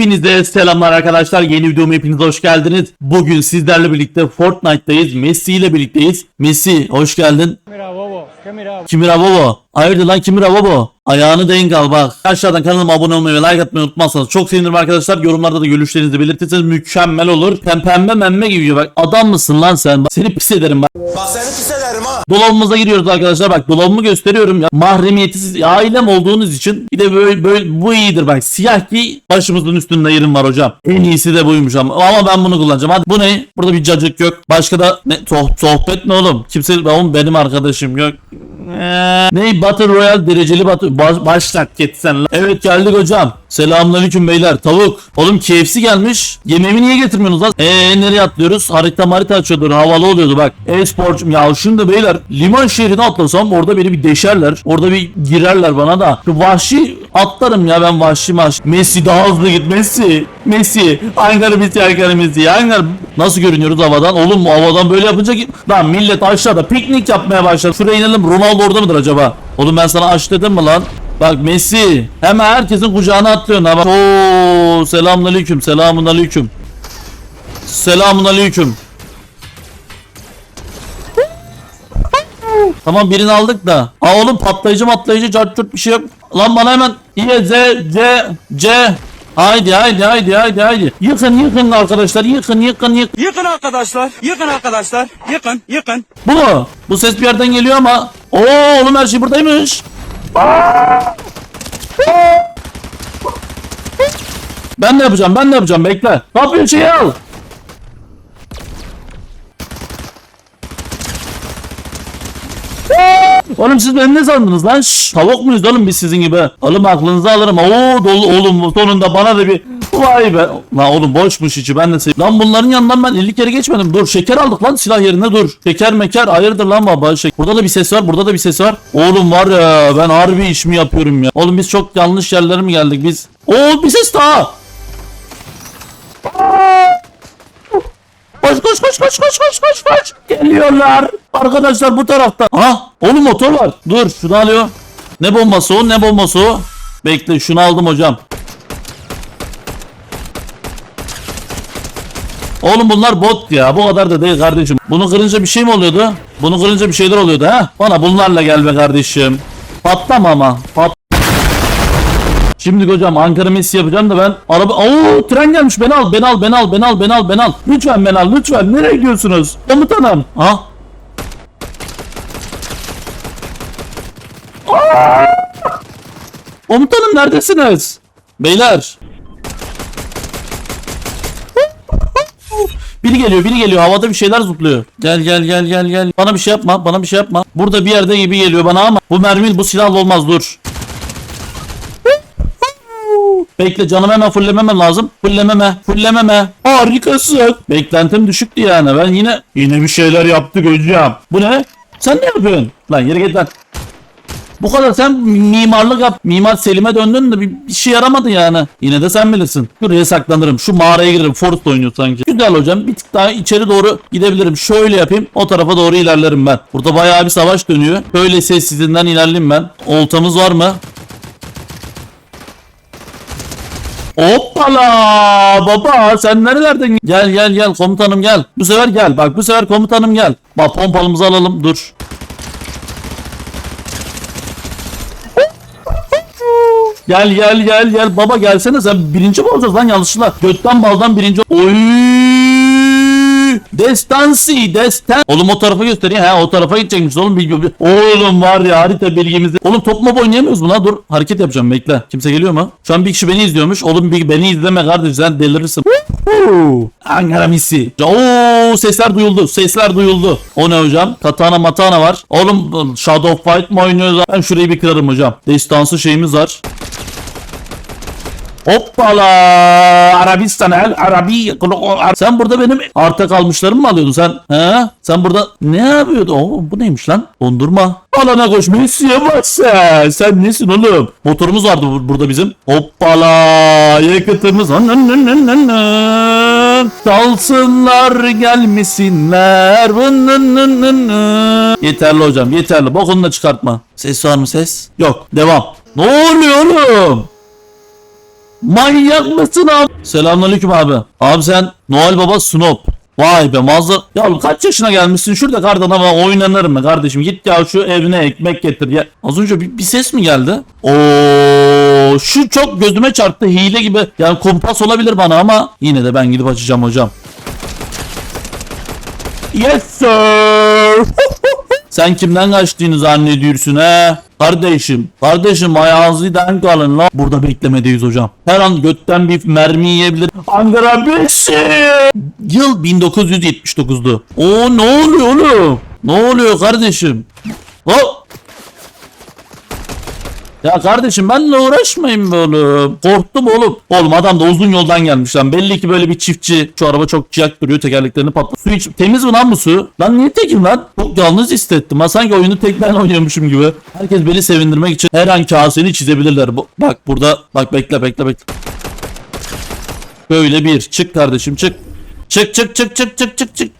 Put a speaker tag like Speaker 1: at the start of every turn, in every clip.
Speaker 1: Hepinize selamlar arkadaşlar. Yeni videoma hepiniz hoş geldiniz. Bugün sizlerle birlikte Fortnite'dayız. Messi ile birlikteyiz. Messi hoş geldin.
Speaker 2: Mira, bobo.
Speaker 1: Kimira Bobo. Hayırdır lan Kimira Bobo? Ayağını denk al bak. Aşağıdan kanalıma abone olmayı ve like atmayı unutmazsanız çok sevinirim arkadaşlar. Yorumlarda da görüşlerinizi belirtirseniz mükemmel olur. Sen pembe memme gibi bak. Adam mısın lan sen? Bak, Seni pis ederim bak.
Speaker 3: Bak seni pis ederim ha.
Speaker 1: Dolabımıza giriyoruz arkadaşlar. Bak dolabımı gösteriyorum ya. Mahremiyetsiz ailem olduğunuz için bir de böyle, böyle bu iyidir bak. Siyah ki başımızın üstünde yerim var hocam. En iyisi de buymuş ama. Ama ben bunu kullanacağım. Hadi bu ne? Burada bir cacık yok. Başka da ne? Soh- sohbet ne oğlum? Kimse oğlum benim arkadaşım yok. Ee, ne Battle Royale dereceli baş, başlat lan. Evet geldik hocam. Selamünaleyküm beyler. Tavuk. Oğlum KFC gelmiş. Yemeğimi niye getirmiyorsunuz lan? Eee nereye atlıyoruz? Harita marita açıyordu. Havalı oluyordu bak. E-sporcum ya şimdi beyler liman şehrine atlasam orada beni bir deşerler. Orada bir girerler bana da. Şu vahşi atlarım ya ben vahşi vahşi. Messi daha hızlı git Messi. Messi. Ankara Messi Ankara Messi. Ankara. Nasıl görünüyoruz havadan? Oğlum havadan böyle yapınca ki lan millet aşağıda piknik yapmaya başladı. Şuraya inelim. Ronaldo orada mıdır acaba? Oğlum ben sana aç dedim mi lan? Bak Messi hemen herkesin kucağına atlıyorsun ha bak. Oo selamünaleyküm selamünaleyküm. Selamünaleyküm. Tamam birini aldık da. Aa oğlum patlayıcı patlayıcı cart bir şey yok. Lan bana hemen İye Z C C Haydi haydi haydi haydi haydi. Yıkın yıkın arkadaşlar yıkın yıkın yıkın.
Speaker 4: Yıkın arkadaşlar. Yıkın arkadaşlar. Yıkın. Yıkın.
Speaker 1: Bu mu? Bu ses bir yerden geliyor ama. Oo oğlum her şey buradaymış. Ben ne yapacağım? Ben ne yapacağım? Bekle. Ne yapıyorsun şeyi al. Oğlum siz beni ne sandınız lan? Şşş, tavuk muyuz oğlum biz sizin gibi? Oğlum aklınızı alırım. Oo dolu oğlum sonunda bana da bir vay be. Lan oğlum boşmuş içi ben de sev- Lan bunların yanından ben 50 kere geçmedim. Dur şeker aldık lan silah yerine dur. Şeker meker hayırdır lan baba. Şek- burada da bir ses var burada da bir ses var. Oğlum var ya ben harbi iş mi yapıyorum ya. Oğlum biz çok yanlış yerlere mi geldik biz? Oo bir ses daha. Koş koş koş koş koş koş koş koş. Geliyorlar. Arkadaşlar bu tarafta. Ha oğlum motor var. Dur şunu alıyor. Ne bombası o ne bombası o. Bekle şunu aldım hocam. Oğlum bunlar bot ya. Bu kadar da değil kardeşim. Bunu kırınca bir şey mi oluyordu? Bunu kırınca bir şeyler oluyordu ha? Bana bunlarla gel be kardeşim. Patlama ama. Pat Şimdi hocam Ankara Messi yapacağım da ben araba Oo tren gelmiş beni al beni al beni al beni al beni al beni al lütfen beni al lütfen nereye gidiyorsunuz komutanım ha! Komutanım neredesiniz beyler Biri geliyor, biri geliyor. Havada bir şeyler zıplıyor. Gel gel gel gel gel. Bana bir şey yapma, bana bir şey yapma. Burada bir yerde gibi geliyor bana ama bu mermi bu silahla olmaz dur. Bekle canım hemen fullememem lazım. Fullememe, fullememe. Harikasın. Beklentim düşüktü yani. Ben yine yine bir şeyler yaptık hocam. Bu ne? Sen ne yapıyorsun? Lan yere git lan. Bu kadar sen mimarlık yap. Mimar Selim'e döndün de bir, şey yaramadı yani. Yine de sen bilirsin. Şuraya saklanırım. Şu mağaraya girerim. Forest oynuyor sanki. Güzel hocam. Bir tık daha içeri doğru gidebilirim. Şöyle yapayım. O tarafa doğru ilerlerim ben. Burada bayağı bir savaş dönüyor. Böyle sessizinden ilerleyeyim ben. Oltamız var mı? Hoppala baba sen nerelerden gel gel gel komutanım gel bu sefer gel bak bu sefer komutanım gel bak pompalımızı alalım dur Gel gel gel gel. Baba gelsene sen. Birinci mi olacağız lan? Yanlışlıkla. Götten baldan birinci Oy Destansi destan Oğlum o tarafa gösteriyor ha o tarafa gidecekmiş oğlum bilgi bil- Oğlum var ya harita bilgimizde Oğlum top mu oynayamıyoruz buna dur hareket yapacağım bekle Kimse geliyor mu? Şu an bir kişi beni izliyormuş Oğlum bir beni izleme kardeş sen delirirsin! Ankara Messi. Oo sesler duyuldu. Sesler duyuldu. O ne hocam? Katana matana var. Oğlum Shadow Fight mı oynuyoruz? Ben şurayı bir kırarım hocam. Destansı şeyimiz var. Hoppala Arabistan el Arabi Sen burada benim arta kalmışlarımı mı alıyordun sen? He? Sen burada ne yapıyordun? Oo, bu neymiş lan? Dondurma. Alana koş Messi'ye bak sen. Sen nesin oğlum? Motorumuz vardı bu- burada bizim. Hoppala yakıtımız. An, an, an, an, an. Dalsınlar gelmesinler. Nın, nın, nın, nın. Yeterli hocam yeterli. Bokunu da çıkartma. Ses var mı ses? Yok. Devam. Ne oluyor oğlum? Manyak mısın abi? Selamünaleyküm abi. Abi sen Noel Baba Snop. Vay be mazda. Ya kaç yaşına gelmişsin? Şurada kardan ama oynanır mı kardeşim? Git ya şu evine ekmek getir. Ya. Az önce bir, bir ses mi geldi? Oo, şu çok gözüme çarptı. Hile gibi. Yani kumpas olabilir bana ama yine de ben gidip açacağım hocam. Yes sir. Sen kimden kaçtığını zannediyorsun he? Kardeşim, kardeşim ayağınızı denk alın lan. Burada beklemedeyiz hocam. Her an götten bir mermi yiyebilir. Ankara Besi. Yıl 1979'du. Oo ne oluyor oğlum? Ne oluyor kardeşim? Hop. Ya kardeşim benimle uğraşmayın be oğlum. Korktum oğlum. Oğlum adam da uzun yoldan gelmiş lan. Belli ki böyle bir çiftçi. Şu araba çok ciyak duruyor. Tekerleklerini patlat. Su iç. Temiz mi lan bu su? Lan niye tekim lan? Çok yalnız hissettim. Ha sanki oyunu tek ben oynuyormuşum gibi. Herkes beni sevindirmek için her an kaseni çizebilirler. Bu, bak burada. Bak bekle bekle bekle. Böyle bir. Çık kardeşim çık. Çık çık çık çık çık çık çık.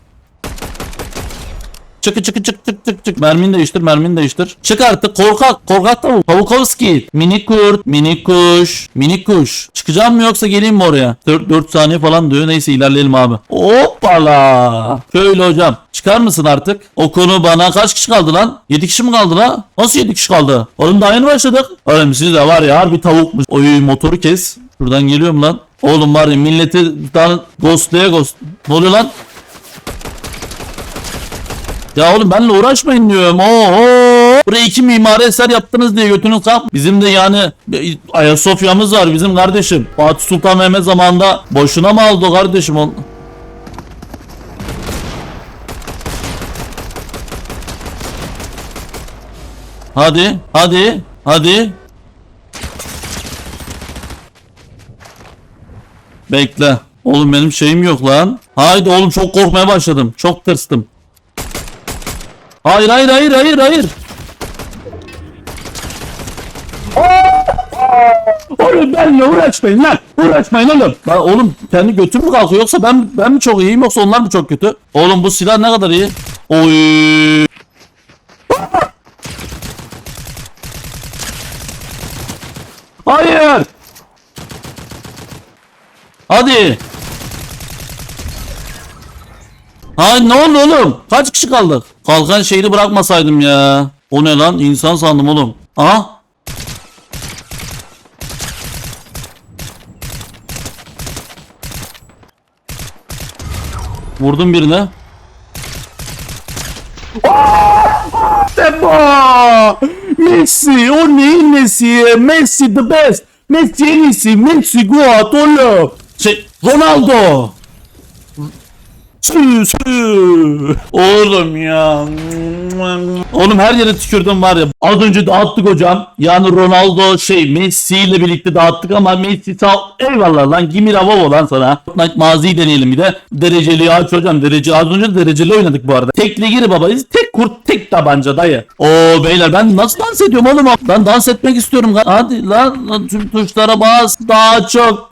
Speaker 1: Çık çık çık çık çık çık. Mermini değiştir, mermini değiştir. Çık artık korkak, korkak tavuk. Pavukovski. Mini kurt, mini kuş, mini kuş. Çıkacağım mı yoksa geleyim mi oraya? 4, 4 saniye falan diyor. Neyse ilerleyelim abi. Hoppala. Şöyle hocam. Çıkar mısın artık? O konu bana kaç kişi kaldı lan? 7 kişi mi kaldı lan? Nasıl 7 kişi kaldı? Oğlum daha yeni başladık. Oğlum siz de var ya harbi tavukmuş. Oy motoru kes. Şuradan geliyorum lan. Oğlum var ya milleti daha ghostlaya ghost. Ne oluyor lan? Ya oğlum benimle uğraşmayın diyorum. Oo. Buraya iki mimari eser yaptınız diye götünüz kalk. Bizim de yani Ayasofya'mız var bizim kardeşim. Fatih Sultan Mehmet zamanında boşuna mı aldı kardeşim? O... Hadi, hadi, hadi. Bekle. Oğlum benim şeyim yok lan. Haydi oğlum çok korkmaya başladım. Çok tırstım. Hayır hayır hayır hayır hayır. Oğlum benimle uğraşmayın lan. Uğraşmayın oğlum. Lan oğlum kendi götüm mü kalkıyor yoksa ben ben mi çok iyiyim yoksa onlar mı çok kötü? Oğlum bu silah ne kadar iyi? Oy. Hayır. Hadi. Ha ne oldu oğlum? Kaç kişi kaldık? Kalkan şeyini bırakmasaydım ya. O ne lan? İnsan sandım oğlum. Aha. Vurdum birine. Depo! Messi! O neyin Messi? Messi the best! Messi en iyisi! Messi good oğlum! Şey, Ronaldo! Sü, sü. Oğlum ya. Oğlum her yere tükürdüm var ya. Az önce dağıttık hocam. Yani Ronaldo şey Messi ile birlikte dağıttık ama Messi sağ eyvallah lan Gimir Avavo lan sana. Fortnite maziyi deneyelim bir de. Dereceli aç hocam. Derece az önce de dereceli oynadık bu arada. Tekli gir baba. Tek kurt tek tabanca dayı. Oo beyler ben nasıl dans ediyorum oğlum? Ben dans etmek istiyorum. Hadi lan, lan tüm tuşlara bas. Daha çok.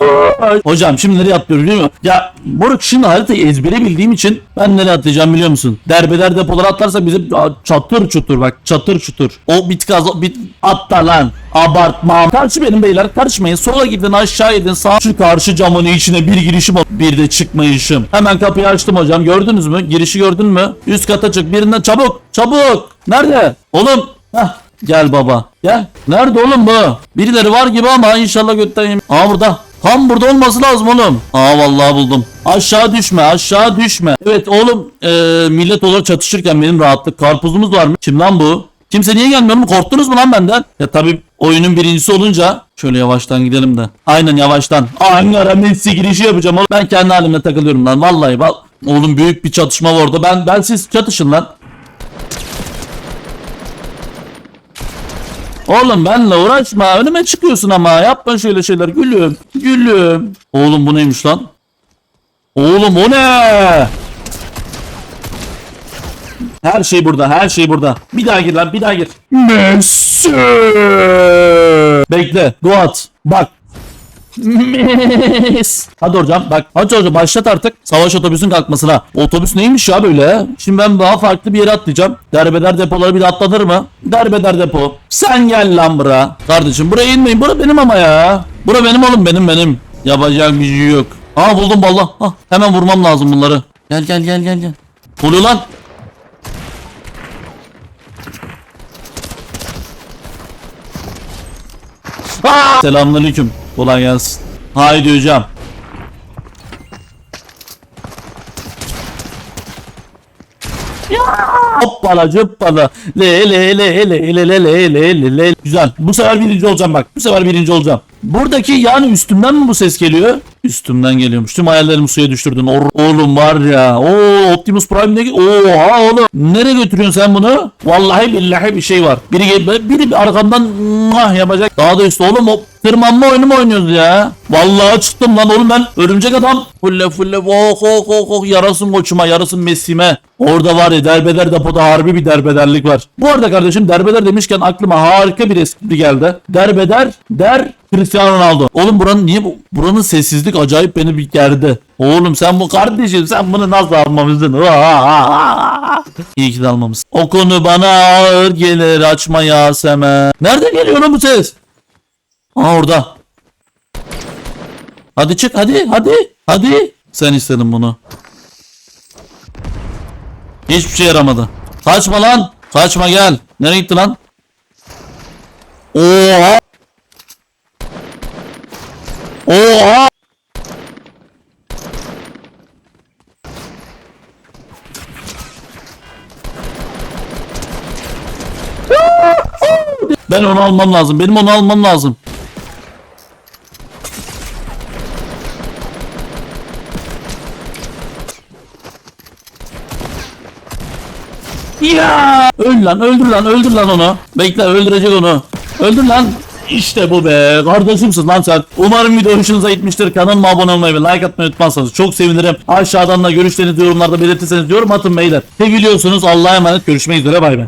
Speaker 1: Hocam şimdi nereye atlıyoruz biliyor musun? Ya Moruk şimdi haritayı ezbere bildiğim için ben nereye atlayacağım biliyor musun? Derbeder depolara atlarsa bize Aa, çatır çutur bak çatır çutur. O bit gaz bit atla lan. Abartma. Karşı benim beyler karışmayın. Sola gidin aşağı gidin sağ. Şu karşı camın içine bir girişim bir de çıkmayışım. Hemen kapıyı açtım hocam gördünüz mü? Girişi gördün mü? Üst kata çık birinden çabuk çabuk. Nerede? Oğlum. Heh. Gel baba. Gel. Nerede oğlum bu? Birileri var gibi ama inşallah götten yem- Aa burada. Tam burada olması lazım oğlum. Aa vallahi buldum. Aşağı düşme aşağı düşme. Evet oğlum eee, millet olarak çatışırken benim rahatlık. Karpuzumuz var mı? Kim lan bu? Kimse niye gelmiyor mu? Korktunuz mu lan benden? Ya tabii oyunun birincisi olunca şöyle yavaştan gidelim de. Aynen yavaştan. Ankara Messi girişi yapacağım oğlum. Ben kendi halimle takılıyorum lan. Vallahi bak. Oğlum büyük bir çatışma var orada. Ben ben siz çatışın lan. Oğlum benle uğraşma. Önüme çıkıyorsun ama. Yapma şöyle şeyler. Gülüm. Gülüm. Oğlum bu neymiş lan? Oğlum o ne? Her şey burada. Her şey burada. Bir daha gir lan. Bir daha gir. Messi. Bekle. Goat. Bak. Mes. Hadi hocam bak. Hadi hocam başlat artık. Savaş otobüsün kalkmasına. Otobüs neymiş ya böyle? Şimdi ben daha farklı bir yere atlayacağım. Derbeder depoları bir de atlanır mı? Derbeder depo. Sen gel lan bura. Kardeşim buraya inmeyin. Bura benim ama ya. Bura benim oğlum benim benim. Yapacak bir şey yok. Aa buldum valla. Ah, hemen vurmam lazım bunları. Gel gel gel gel gel. Ne oluyor lan? Aa! Selamünaleyküm. Kolay gelsin. Haydi hocam. Hoppala cıppala. Le le le le le le le le le le. Güzel. Bu sefer birinci olacağım bak. Bu sefer birinci olacağım. Buradaki yani üstümden mi bu ses geliyor? Üstümden geliyormuş. Tüm hayallerimi suya düşürdün. Or- oğlum var ya. Oo Optimus Prime ne? Oha oğlum. Nereye götürüyorsun sen bunu? Vallahi billahi bir şey var. Biri biri arkamdan mah yapacak. Daha da üstü oğlum o tırmanma oyunu mu oynuyoruz ya? Vallahi çıktım lan oğlum ben. Örümcek adam. Fulle fulle oh oh oh oh yarasın koçuma yarasın Messi'me. Orada var ya derbeder depoda harbi bir derbederlik var. Bu arada kardeşim derbeder demişken aklıma harika bir espri geldi. Derbeder der Cristiano Ronaldo. Oğlum buranın niye bu? Buranın sessizlik acayip beni bir gerdi. Oğlum sen bu kardeşim sen bunu nasıl almamışsın? İyi ki de almamışsın. O konu bana ağır gelir açma Yasemen. Nerede geliyor lan bu ses? Aa orada. Hadi çık hadi hadi hadi. Sen istedin bunu. Hiçbir şey yaramadı. Kaçma lan. Kaçma gel. Nereye gitti lan? Oha. Oha. Ben onu almam lazım. Benim onu almam lazım. Ya! Öl lan, öldür lan, öldür lan onu. Bekle, öldürecek onu. Öldür lan. İşte bu be. Kardeşimsin lan sen. Umarım video hoşunuza gitmiştir. Kanalıma abone olmayı ve like atmayı unutmazsanız çok sevinirim. Aşağıdan da görüşlerinizi yorumlarda belirtirseniz yorum atın beyler. Seviliyorsunuz. Allah'a emanet. Görüşmek üzere. Bay bay.